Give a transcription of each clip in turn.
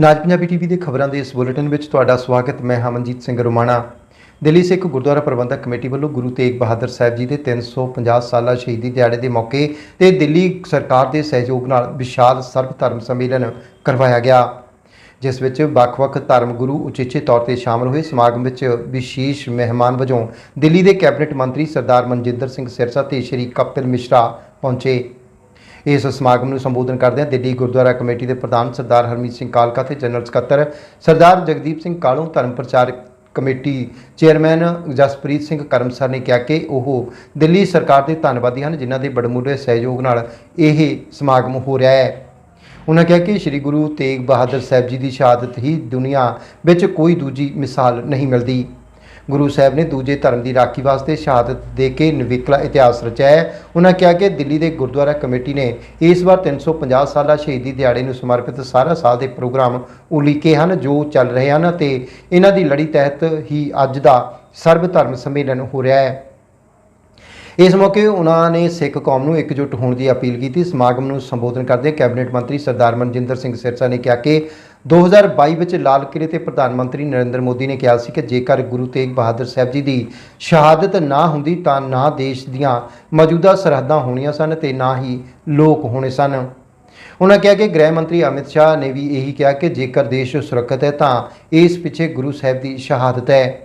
ਨਾਜ Punjabi TV ਦੇ ਖਬਰਾਂ ਦੇ ਇਸ ਬੁਲੇਟਿਨ ਵਿੱਚ ਤੁਹਾਡਾ ਸਵਾਗਤ। ਮੈਂ ਹਮਨਜੀਤ ਸਿੰਘ ਰੋਮਾਣਾ। ਦਿੱਲੀ ਸਿੱਖ ਗੁਰਦੁਆਰਾ ਪ੍ਰਬੰਧਕ ਕਮੇਟੀ ਵੱਲੋਂ ਗੁਰੂ ਤੇਗ ਬਹਾਦਰ ਸਾਹਿਬ ਜੀ ਦੇ 350 ਸਾਲਾ ਸ਼ਹੀਦੀ ਦਿਹਾੜੇ ਦੇ ਮੌਕੇ ਤੇ ਦਿੱਲੀ ਸਰਕਾਰ ਦੇ ਸਹਿਯੋਗ ਨਾਲ ਵਿਸ਼ਾਲ ਸਰਬ ਧਰਮ ਸੰਮੇਲਨ ਕਰਵਾਇਆ ਗਿਆ, ਜਿਸ ਵਿੱਚ ਵੱਖ-ਵੱਖ ਧਰਮ ਗੁਰੂ ਉਚੇਚੇ ਤੌਰ ਤੇ ਸ਼ਾਮਲ ਹੋਏ। ਸਮਾਗਮ ਵਿੱਚ ਵਿਸ਼ੇਸ਼ ਮਹਿਮਾਨ ਵਜੋਂ ਦਿੱਲੀ ਦੇ ਕੈਬਨਿਟ ਮੰਤਰੀ ਸਰਦਾਰ ਮਨਜਿੰਦਰ ਸਿੰਘ ਸਿਰਸਾ ਤੇ ਸ਼੍ਰੀ ਕਪਿਲ ਮਿਸ਼ਰਾ ਪਹੁੰਚੇ। ਇਸ ਸਮਾਗਮ ਨੂੰ ਸੰਬੋਧਨ ਕਰਦਿਆਂ ਦਿੱਲੀ ਗੁਰਦੁਆਰਾ ਕਮੇਟੀ ਦੇ ਪ੍ਰਧਾਨ ਸਰਦਾਰ ਹਰਮੀਤ ਸਿੰਘ ਕਾਲਕਾ ਤੇ ਜਨਰਲ ਸਕੱਤਰ ਸਰਦਾਰ ਜਗਦੀਪ ਸਿੰਘ ਕਾਲੋਂ ਧਰਮ ਪ੍ਰਚਾਰ ਕਮੇਟੀ ਚੇਅਰਮੈਨ ਜਸਪ੍ਰੀਤ ਸਿੰਘ ਕਰਮਸਰ ਨੇ ਕਿਹਾ ਕਿ ਉਹ ਦਿੱਲੀ ਸਰਕਾਰ ਦੇ ਧੰਨਵਾਦੀ ਹਨ, ਜਿਨ੍ਹਾਂ ਦੇ ਬੜਮੁੱਲੇ ਸਹਿਯੋਗ ਨਾਲ ਇਹ ਸਮਾਗਮ ਹੋ ਰਿਹਾ ਹੈ। ਉਹਨਾਂ ਕਿਹਾ ਕਿ ਸ੍ਰੀ ਗੁਰੂ ਤੇਗ ਬਹਾਦਰ ਸਾਹਿਬ ਜੀ ਦੀ ਸ਼ਹਾਦਤ ਹੀ ਦੁਨੀਆ ਵਿੱਚ ਕੋਈ ਦੂਜੀ ਮਿਸਾਲ ਨਹੀਂ ਮਿਲਦੀ। ਗੁਰੂ ਸਾਹਿਬ ਨੇ ਦੂਜੇ ਧਰਮ ਦੀ ਰਾਖੀ ਵਾਸਤੇ ਸ਼ਹਾਦਤ ਦੇ ਕੇ ਨਿਵੇਕਲਾ ਇਤਿਹਾਸ ਰਚਾਇਆ ਉਹਨਾਂ ਕਿਹਾ ਕਿ ਦਿੱਲੀ ਦੇ ਗੁਰਦੁਆਰਾ ਕਮੇਟੀ ਨੇ ਇਸ ਵਾਰ 350 ਸਾਲਾ ਸ਼ਹੀਦੀ ਦਿਹਾੜੇ ਨੂੰ ਸਮਰਪਿਤ ਸਾਰਾ ਸਾਲ ਦੇ ਪ੍ਰੋਗਰਾਮ ਉਲੀਕੇ ਹਨ, ਜੋ ਚੱਲ ਰਹੇ ਹਨ ਤੇ ਇਹਨਾਂ ਦੀ ਲੜੀ ਤਹਿਤ ਹੀ ਅੱਜ ਦਾ ਸਰਬ ਧਰਮ ਸੰਮੇਲਨ ਹੋ ਰਿਹਾ ਹੈ। ਇਸ ਮੌਕੇ ਉਹਨਾਂ ਨੇ ਸਿੱਖ ਕੌਮ ਨੂੰ ਇਕਜੁੱਟ ਹੋਣ ਦੀ ਅਪੀਲ ਕੀਤੀ। ਸਮਾਗਮ ਨੂੰ ਸੰਬੋਧਨ ਕਰਦੇ ਕੈਬਨਿਟ ਮੰਤਰੀ ਸਰਦਾਰ ਮਨਜਿੰਦਰ ਸਿੰਘ ਸਿਰਸਾ ਨੇ ਕਿਹਾ ਕਿ 2022 ਵਿੱਚ ਲਾਲ ਕਿਲੇ ਤੇ ਪ੍ਰਧਾਨ ਮੰਤਰੀ ਨਰਿੰਦਰ ਮੋਦੀ ਨੇ ਕਿਹਾ ਸੀ ਕਿ ਜੇਕਰ ਗੁਰੂ ਤੇਗ ਬਹਾਦਰ ਸਾਹਿਬ ਜੀ ਦੀ ਸ਼ਹਾਦਤ ਨਾ ਹੁੰਦੀ ਤਾਂ ਨਾ ਦੇਸ਼ ਦੀਆਂ ਮੌਜੂਦਾ ਸਰਹੱਦਾਂ ਹੋਣੀਆਂ ਸਨ ਤੇ ਨਾ ਹੀ ਲੋਕ ਹੋਣੇ ਸਨ। ਉਹਨਾਂ ਕਿਹਾ ਕਿ ਗ੍ਰਹਿ ਮੰਤਰੀ ਅਮਿਤ ਸ਼ਾਹ ਨੇ ਵੀ ਇਹੀ ਕਿਹਾ ਕਿ ਜੇਕਰ ਦੇਸ਼ ਸੁਰੱਖਿਅਤ ਹੈ ਤਾਂ ਇਸ ਪਿੱਛੇ ਗੁਰੂ ਸਾਹਿਬ ਦੀ ਸ਼ਹਾਦਤ ਹੈ।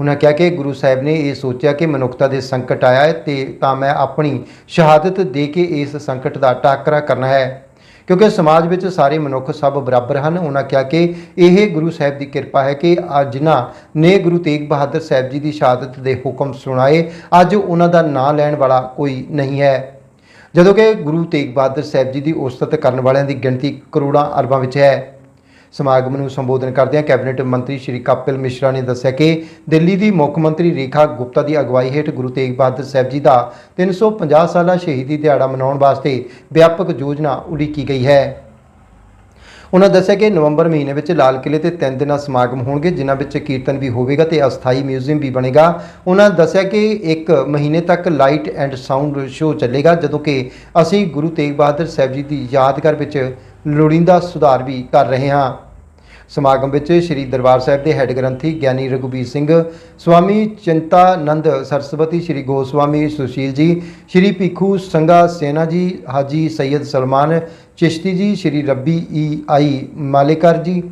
ਉਹਨਾਂ ਕਿਹਾ ਕਿ ਗੁਰੂ ਸਾਹਿਬ ਨੇ ਇਹ ਸੋਚਿਆ ਕਿ ਮਨੁੱਖਤਾ ਦੇ ਸੰਕਟ ਆਇਆ ਹੈ ਤੇ ਤਾਂ ਮੈਂ ਆਪਣੀ ਸ਼ਹਾਦਤ ਦੇ ਕੇ ਇਸ ਸੰਕਟ ਦਾ ਟਾਕਰਾ ਕਰਨਾ ਹੈ। ਕਿਉਂਕਿ ਸਮਾਜ ਵਿੱਚ ਸਾਰੇ ਮਨੁੱਖ ਸਭ ਬਰਾਬਰ ਹਨ, ਉਹਨਾਂ ਕਿਹਾ ਕਿ ਇਹ ਗੁਰੂ ਸਾਹਿਬ ਦੀ ਕਿਰਪਾ ਹੈ ਕਿ ਅੱਜ ਜਿਨ੍ਹਾਂ ਨੇ ਗੁਰੂ ਤੇਗ ਬਹਾਦਰ ਸਾਹਿਬ ਜੀ ਦੀ ਸ਼ਹਾਦਤ ਦੇ ਹੁਕਮ ਸੁਣਾਏ, ਅੱਜ ਉਹਨਾਂ ਦਾ ਨਾਂ ਲੈਣ ਵਾਲਾ ਕੋਈ ਨਹੀਂ ਹੈ। ਜਦੋਂ ਕਿ ਗੁਰੂ ਤੇਗ ਬਹਾਦਰ ਸਾਹਿਬ ਜੀ ਦੀ ਉਸਤਤ ਕਰਨ ਵਾਲਿਆਂ ਦੀ ਗਿਣਤੀ ਕਰੋੜਾਂ ਅਰਬਾਂ ਵਿੱਚ ਹੈ। ਸਮਾਗਮ ਨੂੰ ਸੰਬੋਧਨ ਕਰਦਿਆਂ ਕੈਬਨਿਟ ਮੰਤਰੀ ਸ਼੍ਰੀ ਕਪਿਲ ਮਿਸ਼ਰਾ ਨੇ ਦੱਸਿਆ ਕਿ ਦਿੱਲੀ ਦੀ ਮੁੱਖ ਮੰਤਰੀ ਰੇਖਾ ਗੁਪਤਾ ਦੀ ਅਗਵਾਈ ਹੇਠ ਗੁਰੂ ਤੇਗ ਬਹਾਦਰ ਸਾਹਿਬ ਜੀ ਦਾ 350 ਸਾਲਾ ਸ਼ਹੀਦੀ ਦਿਹਾੜਾ ਮਨਾਉਣ ਵਾਸਤੇ ਵਿਆਪਕ ਯੋਜਨਾ ਉਲੀਕੀ ਗਈ ਹੈ। ਉਹਨਾਂ ਦੱਸਿਆ ਕਿ ਨਵੰਬਰ ਮਹੀਨੇ ਵਿੱਚ ਲਾਲ ਕਿਲੇ ਤੇ ਤਿੰਨ ਦਿਨਾਂ ਸਮਾਗਮ ਹੋਣਗੇ, ਜਿਨ੍ਹਾਂ ਵਿੱਚ ਕੀਰਤਨ ਵੀ ਹੋਵੇਗਾ ਤੇ ਅਸਥਾਈ ਮਿਊਜ਼ੀਅਮ ਵੀ ਬਣੇਗਾ। ਉਹਨਾਂ ਦੱਸਿਆ ਕਿ ਇੱਕ ਮਹੀਨੇ ਤੱਕ ਲਾਈਟ ਐਂਡ ਸਾਊਂਡ ਸ਼ੋਅ ਚੱਲੇਗਾ, ਜਦੋਂ ਕਿ ਅਸੀਂ ਗੁਰੂ ਤੇਗ ਬਹਾਦਰ ਸਾਹਿਬ ਜੀ ਦੀ ਯਾਦਗਾਰ ਵਿੱਚ ਲੋੜੀਂਦਾ ਸੁਧਾਰ ਵੀ ਕਰ ਰਹੇ ਹਾਂ। ਸਮਾਗਮ ਵਿੱਚ ਸ੍ਰੀ ਦਰਬਾਰ ਸਾਹਿਬ ਦੇ ਹੈੱਡ ਗ੍ਰੰਥੀ ਗਿਆਨੀ ਰਘੁਬੀਰ ਸਿੰਘ, ਸਵਾਮੀ ਚਿੰਤਾਨੰਦ ਸਰਸਵਤੀ, ਸ੍ਰੀ ਗੋਸਵਾਮੀ ਸੁਸ਼ੀਲ ਜੀ, ਸ੍ਰੀ ਭਿੱਖੂ ਸੰਗਾ ਸੇਨਾ ਜੀ, ਹਾਜੀ ਸੈਯਦ ਸਲਮਾਨ, ਚਿਸ਼ਤੀ ਜੀ, ਸ੍ਰੀ ਰੱਬੀ ਈ ਆਈ ਮਾਲੇਕਰ ਜੀ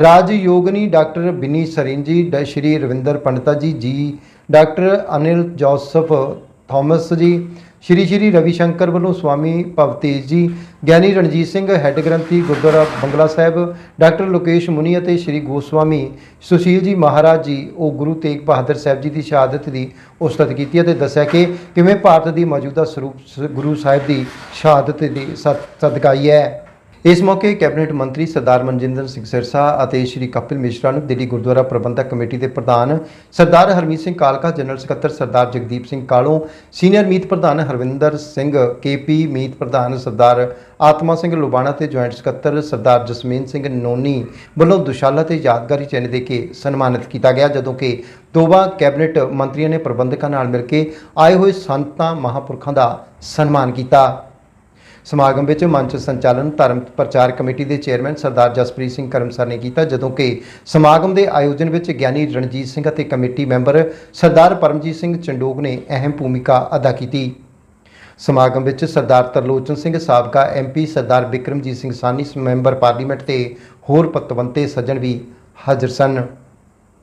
ਰਾਜ ਯੋਗਨੀ ਡਾਕਟਰ ਬਿਨੀ ਸਰੀਨ ਜੀ, ਡ- ਸ੍ਰੀ ਰਵਿੰਦਰ ਪੰਡਤਾ ਜੀ ਜੀ ਡਾਕਟਰ ਅਨਿਲ ਜੋਸਫ ਥਾਮਸ ਜੀ ਸ਼੍ਰੀ ਸ਼੍ਰੀ ਰਵੀ ਸ਼ੰਕਰ ਵੱਲੋਂ ਸਵਾਮੀ ਭਵਤੇਜ ਜੀ, ਗਿਆਨੀ ਰਣਜੀਤ ਸਿੰਘ, ਹੈੱਡ ਗ੍ਰੰਥੀ ਗੁਰਦੁਆਰਾ ਬੰਗਲਾ ਸਾਹਿਬ, ਡਾਕਟਰ ਲੋਕੇਸ਼ ਮੁਨੀ ਅਤੇ ਸ਼੍ਰੀ ਗੋਸਵਾਮੀ ਸੁਸ਼ੀਲ ਜੀ ਮਹਾਰਾਜ ਜੀ, ਉਹ ਗੁਰੂ ਤੇਗ ਬਹਾਦਰ ਸਾਹਿਬ ਜੀ ਦੀ ਸ਼ਹਾਦਤ ਦੀ ਉਸਤਤ ਕੀਤੀ ਅਤੇ ਦੱਸਿਆ ਕਿ ਕਿਵੇਂ ਭਾਰਤ ਦੀ ਮੌਜੂਦਾ ਸਰੂਪ ਸ- ਗੁਰੂ ਸਾਹਿਬ ਦੀ ਸ਼ਹਾਦਤ ਦੀ ਸਦ- ਸਦਕਾਈ ਹੈ। ਇਸ ਮੌਕੇ ਕੈਬਨਿਟ ਮੰਤਰੀ ਸਰਦਾਰ ਮਨਜਿੰਦਰ ਸਿੰਘ ਸਿਰਸਾ ਅਤੇ ਸ਼੍ਰੀ ਕਪਿਲ ਮਿਸ਼ਰਾ ਨੂੰ ਦਿੱਲੀ ਗੁਰਦੁਆਰਾ ਪ੍ਰਬੰਧਕ ਕਮੇਟੀ ਦੇ ਪ੍ਰਧਾਨ ਸਰਦਾਰ ਹਰਮੀਤ ਸਿੰਘ ਕਾਲਕਾ, ਜਨਰਲ ਸਕੱਤਰ ਸਰਦਾਰ ਜਗਦੀਪ ਸਿੰਘ ਕਾਲੋਂ, ਸੀਨੀਅਰ ਮੀਤ ਪ੍ਰਧਾਨ ਹਰਵਿੰਦਰ ਸਿੰਘ ਕੇਪੀ, ਮੀਤ ਪ੍ਰਧਾਨ ਸਰਦਾਰ ਆਤਮਾ ਸਿੰਘ ਲੁਬਾਣਾ ਤੇ ਜੁਆਇੰਟ ਸਕੱਤਰ ਸਰਦਾਰ ਜਸਮੀਨ ਸਿੰਘ ਨੋਨੀ ਵੱਲੋਂ ਦੁਸ਼ਾਲਾ ਤੇ ਯਾਦਗਾਰੀ ਚਿੰਨ੍ਹ ਦੇ ਕੇ ਸਨਮਾਨਿਤ ਕੀਤਾ ਗਿਆ, ਜਦੋਂ ਕਿ ਦੋਵਾਂ ਕੈਬਨਿਟ ਮੰਤਰੀਆਂ ਨੇ ਪ੍ਰਬੰਧਕਾਂ ਨਾਲ ਮਿਲ ਕੇ ਆਏ ਹੋਏ ਸੰਤਾਂ ਮਹਾਂਪੁਰਖਾਂ ਦਾ ਸਨਮਾਨ ਕੀਤਾ। ਸਮਾਗਮ ਵਿੱਚ ਮੰਚ ਸੰਚਾਲਨ, ਧਰਮ ਪ੍ਰਚਾਰ ਕਮੇਟੀ ਦੇ ਚੇਅਰਮੈਨ ਸਰਦਾਰ ਜਸਪ੍ਰੀਤ ਸਿੰਘ ਕਰਮਸਰ ਨੇ ਕੀਤਾ, ਜਦੋਂ ਕਿ ਸਮਾਗਮ ਦੇ ਆਯੋਜਨ ਵਿੱਚ ਗਿਆਨੀ ਰਣਜੀਤ ਸਿੰਘ ਅਤੇ ਕਮੇਟੀ ਮੈਂਬਰ ਸਰਦਾਰ ਪਰਮਜੀਤ ਸਿੰਘ ਚੰਡੋਗ ਨੇ ਅਹਿਮ ਭੂਮਿਕਾ ਅਦਾ ਕੀਤੀ। ਸਮਾਗਮ ਵਿੱਚ ਸਰਦਾਰ ਤਰਲੋਚਨ ਸਿੰਘ ਸਾਬਕਾ MP Sardar Bikramjit Singh Sahni member parliament ਤੇ ਹੋਰ ਪਤਵੰਤੇ ਸੱਜਣ ਵੀ ਹਾਜ਼ਰ ਸਨ।